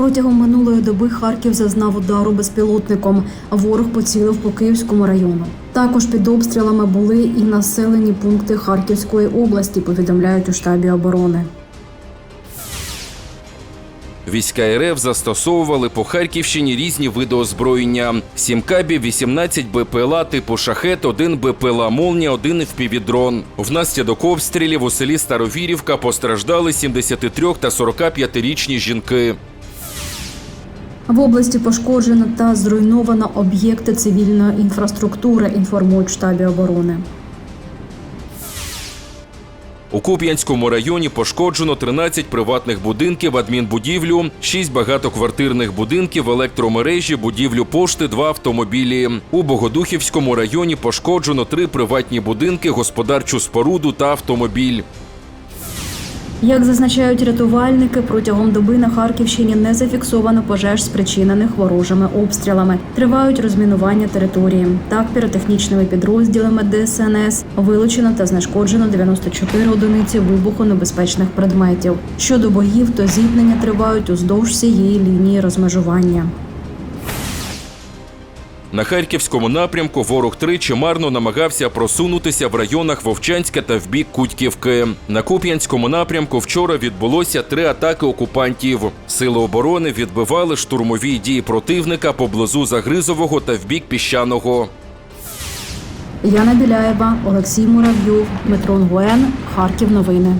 Протягом минулої доби Харків зазнав удару безпілотником. Ворог поцілив по Київському району. Також під обстрілами були і населені пункти Харківської області. Повідомляють у штабі оборони. Війська РФ застосовували по Харківщині різні види озброєння: 7 кабів, 18 БПЛА типу шахет, 1 БПЛА Молнія, 1 впівдрон. Внаслідок обстрілів у селі Старовірівка постраждали 73 та 45-річні жінки. В області пошкоджено та зруйновано об'єкти цивільної інфраструктури. Інформують штабі оборони. У Куп'янському районі пошкоджено 13 приватних будинків, адмінбудівлю, 6 багатоквартирних будинків, електромережі, будівлю пошти, 2 автомобілі. У Богодухівському районі пошкоджено 3 приватні будинки, господарчу споруду та автомобіль. Як зазначають рятувальники, протягом доби на Харківщині не зафіксовано пожеж, спричинених ворожими обстрілами. Тривають розмінування території. Так, піротехнічними підрозділами ДСНС вилучено та знешкоджено 94 одиниці вибухонебезпечних предметів. Щодо боїв, то зіткнення тривають уздовж всієї лінії розмежування. На харківському напрямку ворог тричі марно намагався просунутися в районах Вовчанська та в бік Кутьківки. На Куп'янському напрямку вчора відбулося три атаки окупантів. Сили оборони відбивали штурмові дії противника поблизу Загризового та в бік Піщаного. Яна Біляєва, Олексій Муравйов, Дмитро Нгуен, Харків. Новини.